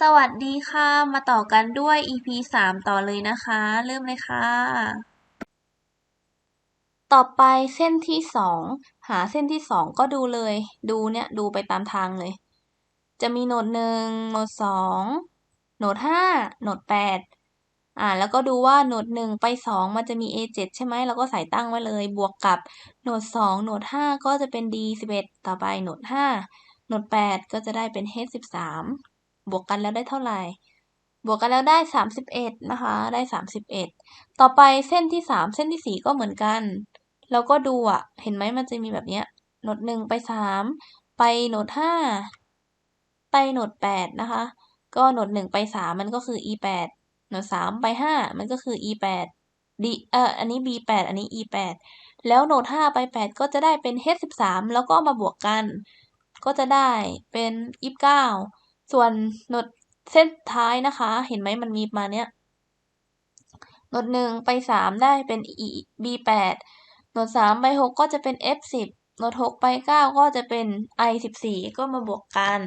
สวัสดีค่ะ มาต่อกันด้วย EP สามต่อเลยนะคะ เริ่มเลยค่ะ ต่อไปเส้นที่สองหาเส้นที่สองก็ดูเลย ดูเนี่ย ดูไปตามทางเลย จะมีโหนดหนึ่งโหนดสองโหนดห้าโหนดแปดอ่า แล้วก็ดูว่าโหนดหนึ่งไปสองมันจะมี A เจ็ดใช่ไหมเราก็ใส่ตั้งไว้เลย บวกกับโหนดสองโหนดห้าก็จะเป็น D สิบเอ็ดต่อไปโหนดห้าโหนดแปดก็จะได้เป็น H สิ บวกกันแล้วได้เท่าไหร่ บวกกันแล้วได้สามสิบเอ็ดนะคะ ได้สามสิบเอ็ดต่อไปเส้นที่สามเส้นที่สี่ก็เหมือนกันเราก็ดูอะเห็นไหมมันจะมีแบบเนี้ยโหนดหนึ่งไปสามไปโหนดห้าไปโหนดแปดนะคะ ก็โหนดหนึ่งไปสามมันก็คือ e แปดโหนดสามไปห้ามันก็คือ e แปด d เอ่ออันนี้ b แปดอันนี้ e แปดแล้วโหนดห้าไปแปดก็จะได้เป็น h สิบสามแล้วก็มาบวกกัน ก็จะได้เป็นยี่ ส่วนหนดเส้นท้ายนะคะ เห็นไหมมันมีมาเนี้ยหนดหนึ่งไปสามได้เป็น e b แปดหนดสามไปหกก็จะเป็น f สิบหนดหกไปเก้าก็จะเป็น i สิบสี่ก็มาบวกกัน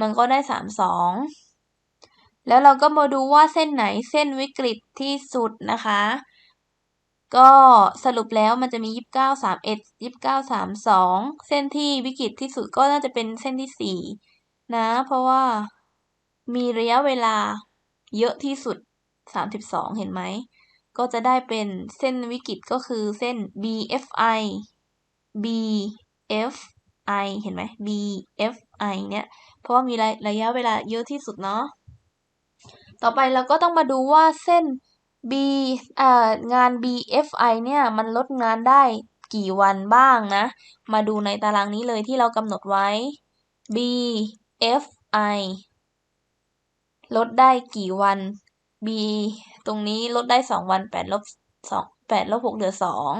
มันก็ได้สามสองแล้วเราก็มาดูว่าเส้นไหนเส้นวิกฤตที่สุดนะคะ ก็สรุปแล้วมันจะมียี่สิบเก้าสามเอ็ดยี่สิบเก้าสามสองเส้นที่วิกฤตที่สุดก็น่าจะเป็นเส้นที่สี่ นะ เพราะว่ามีระยะเวลาเยอะที่สุดสามสิบสองเห็นไหม ก็จะได้เป็นเส้นวิกฤตก็คือเส้น BFI BFI เห็นไหม BFI เนี่ย เพราะว่ามีระยะเวลาเยอะที่สุดเนาะ ต่อไปเราก็ต้องมาดูว่าเส้น B เอ่องาน BFI เนี่ย มันลดงานได้กี่วันบ้างนะ มาดูในตารางนี้เลยที่เรากำหนดไว้ b f i ลดได้กี่วัน B ตรงนี้ลดได้สองวันแปดลบสองแปดลบหกเหลือสอง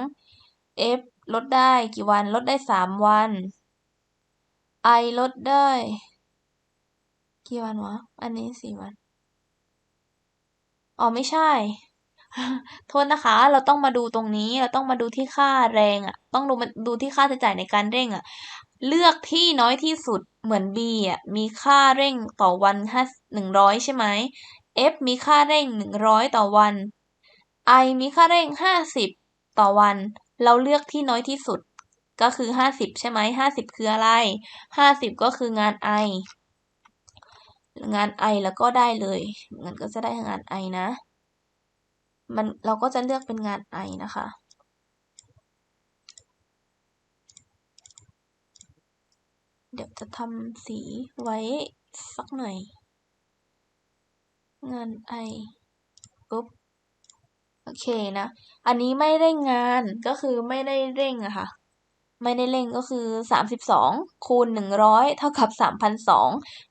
F ลดได้กี่วัน ลดได้สามวัน I ลดได้ กี่วันวะ อันนี้สี่วัน อ๋อไม่ใช่ โทษนะคะ เราต้องมาดูตรงนี้ เราต้องมาดูที่ค่าแรงอะ่ะ ต้องดูมาดูที่ค่าใช้จ่ายในการเร่งอะ่ะ เลือกที่น้อยที่สุด เหมือน B อะมีค่าเร่งต่อวันห้าหนึ่งร้อยใช่ไหม F มีค่าเร่งหนึ่งร้อยต่อวัน I มีค่าเร่งห้าสิบต่อวัน เราเลือกที่น้อยที่สุดก็คือห้าสิบใช่ไหมห้าสิบคืออะไรห้าสิบก็คืองาน I งาน I แล้วก็ได้เลยมันก็จะได้งาน I นะ มันเราก็จะเลือกเป็นงาน I นะคะ เดี๋ยวจะทำสีไว้สักหน่อย งาน I ปุ๊บโอเคนะ อันนี้ไม่เร่งงานก็คือไม่ได้เร่งอะค่ะ ไม่ได้เร่งก็คือสามสิบสองคูณหนึ่งร้อยเท่ากับสามพันสอง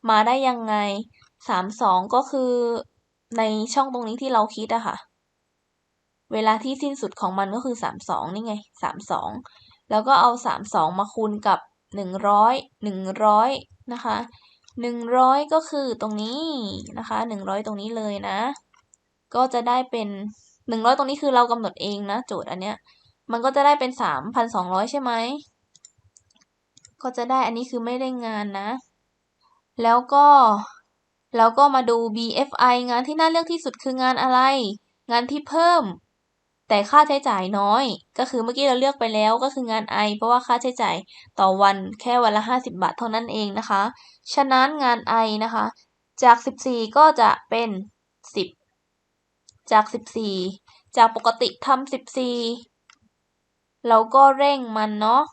มาได้ยังไงสามสองก็คือในช่องตรงนี้ที่เราคิดอะค่ะ เวลาที่สิ้นสุดของมันก็คือสามสองนี่ไงสามสองแล้วก็เอาสามสองมาคูณกับ หนึ่งร้อยหนึ่งร้อยนะคะหนึ่งร้อยก็คือตรงนี้นะคะหนึ่งร้อยตรงนี้เลยนะ ก็จะได้เป็นหนึ่งร้อยตรงนี้คือเรากำหนดเองนะโจทย์อันเนี้ยมันก็จะได้เป็นสามพันสองร้อยใช่ไหมก็จะได้อันนี้คือไม่ได้งานนะ แล้วก็แล้วก็มาดู BFI งานที่น่าเลือกที่สุดคืองานอะไร งานที่เพิ่ม แต่ค่าใช้จ่ายน้อย ก็คือเมื่อกี้เราเลือกไปแล้วก็คืองาน I เพราะว่าค่าใช้จ่ายต่อวันแค่วันละ 50 บาทเท่านั้นเองนะคะ ฉะนั้นงาน I นะคะ จาก 14 ก็จะเป็น 10 จาก 14 จากปกติทำ14 เราก็เร่งมันเนาะ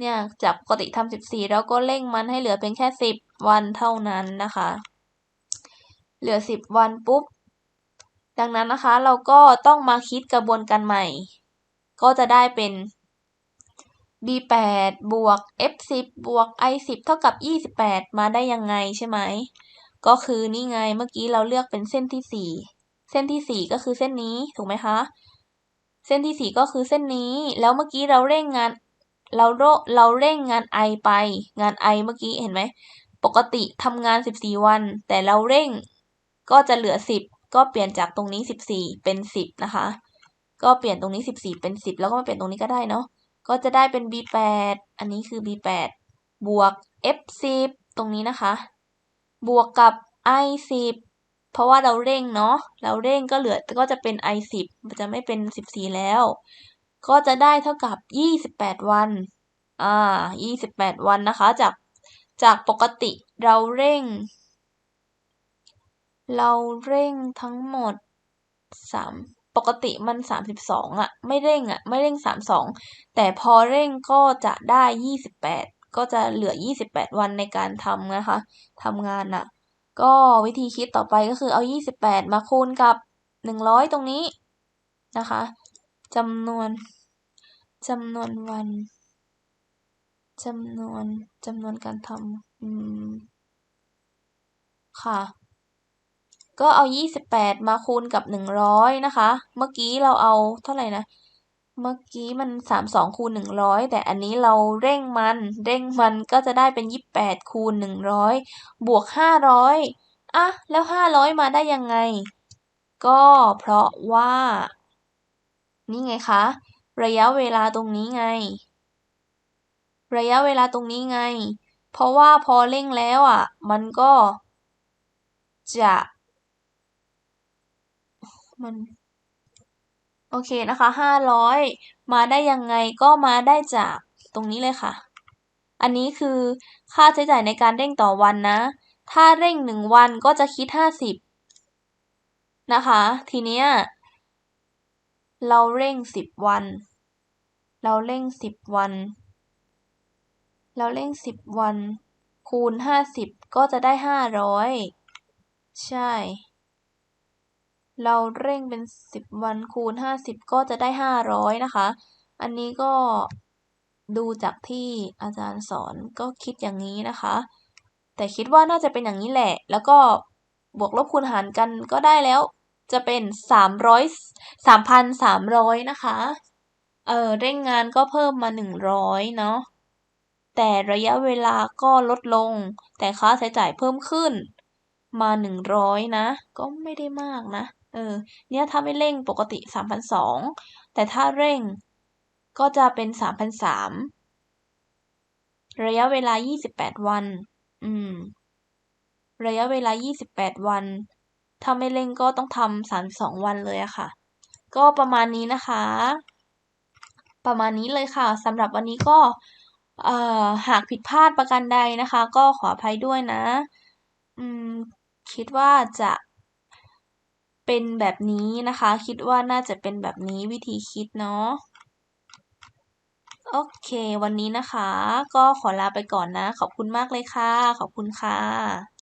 เนี่ยจากปกติทำ14เราก็เร่งมันให้เหลือเพียงแค่ 10 วันเท่านั้นนะคะ เหลือ 10 วันปุ๊บ ดังนั้นนะคะเราก็ต้องมาคิดกระบวนการใหม่ ก็จะได้เป็น b8 บวก f10 บวก i10 เท่ากับ 28 มาได้ยังไงใช่ไหม ก็คือนี่ไงเมื่อกี้เราเลือกเป็นเส้นที่ 4 เส้นที่ 4 ก็คือเส้นนี้ถูกไหมคะ เส้นที่ 4 ก็คือเส้นนี้ แล้วเมื่อกี้เราเร่งงานเราโรเราเร่งงาน i ไป งาน i เมื่อกี้เห็นไหม ปกติทำงาน 14 วัน แต่เราเร่งก็จะเหลือ 10 ก็เปลี่ยนจากตรงนี้ 14 เป็น 10 นะคะ ก็เปลี่ยนตรงนี้ 14 เป็น 10 แล้วก็มาเปลี่ยนตรงนี้ก็ได้เนาะก็จะได้เป็น b8 อันนี้คือ b8 บวก f10 ตรงนี้นะคะ บวกกับ i สิบเพราะว่าเราเร่งเนาะเราเร่งก็เหลือก็จะเป็น i สิบมันจะไม่เป็นสิบสี่แล้ว ก็จะได้เท่ากับยี่สิบแปดวันอ่ายี่สิบแปดวันนะคะ จากจากปกติเราเร่ง เราเร่งทั้งหมดสามปกติมันสามสิบสองอะไม่เร่งอะไม่เร่งสามสองแต่พอเร่งก็จะได้ยี่สิบแปดก็จะเหลือยี่สิบแปดวันในการทำนะคะทำงานอะก็วิธีคิดต่อไปก็คือเอายี่สิบแปดมาคูณกับหนึ่งร้อยตรงนี้นะคะจำนวนจำนวนวันจำนวนจำนวนการทำค่ะ ก็เอา 28 มาคูณกับ 100 นะคะ เมื่อกี้เราเอาเท่าไหร่นะ เมื่อกี้มัน 32 คูณ 100 แต่อันนี้เราเร่งมัน เร่งมันก็จะได้เป็น 28 คูณ 100 บวก 500อะแล้ว 500 มาได้ยังไง ก็เพราะว่า นี่ไงคะ ระยะเวลาตรงนี้ไง ระยะเวลาตรงนี้ไง เพราะว่าพอเร่งแล้วอะ มันก็จะ มัน โอเคนะคะห้าร้อยมาได้ยังไงก็มาได้จากตรงนี้เลยค่ะ อันนี้คือค่าใช้จ่ายในการเร่งต่อวันนะ ถ้าเร่งหนึ่งวันก็จะคิดห้าสิบนะคะ ทีเนี้ยเราเร่งสิบวัน เราเร่งสิบวัน เราเร่งสิบวัน คูณห้าสิบก็จะได้ห้าร้อยใช่ เราเร่งเป็นสิบวันคูณห้าสิบก็จะได้ห้าร้อยนะคะ อันนี้ก็ดูจากที่อาจารย์สอนก็คิดอย่างนี้นะคะ แต่คิดว่าน่าจะเป็นอย่างนี้แหละ แล้วก็บวกลบคูณหารกันก็ได้แล้ว จะเป็นสามร้อยสามพันสามร้อยนะคะ เออเร่งงานก็เพิ่มมาหนึ่งร้อยเนาะ แต่ระยะเวลาก็ลดลง แต่ค่าใช้จ่ายเพิ่มขึ้นมาหนึ่งร้อยนะ ก็ไม่ได้มากนะ เออ เนี่ยถ้าไม่เร่งปกติสามพันสองแต่ถ้าเร่งก็จะเป็นสามพันสามระยะเวลายี่สิบแปดวัน อืม ระยะเวลายี่สิบแปดวัน ถ้าไม่เร่งก็ต้องทำสามสองวันเลยอะค่ะ ก็ประมาณนี้นะคะ ประมาณนี้เลยค่ะสำหรับวันนี้ก็เอ่อหากผิดพลาดประการใดนะคะ ก็ขออภัยด้วยนะ อืม คิดว่าจะ เป็นแบบนี้นะคะ คิดว่าน่าจะเป็นแบบนี้วิธีคิดเนาะโอเค วันนี้นะคะ ก็ขอลาไปก่อนนะ ขอบคุณมากเลยค่ะ ขอบคุณค่ะ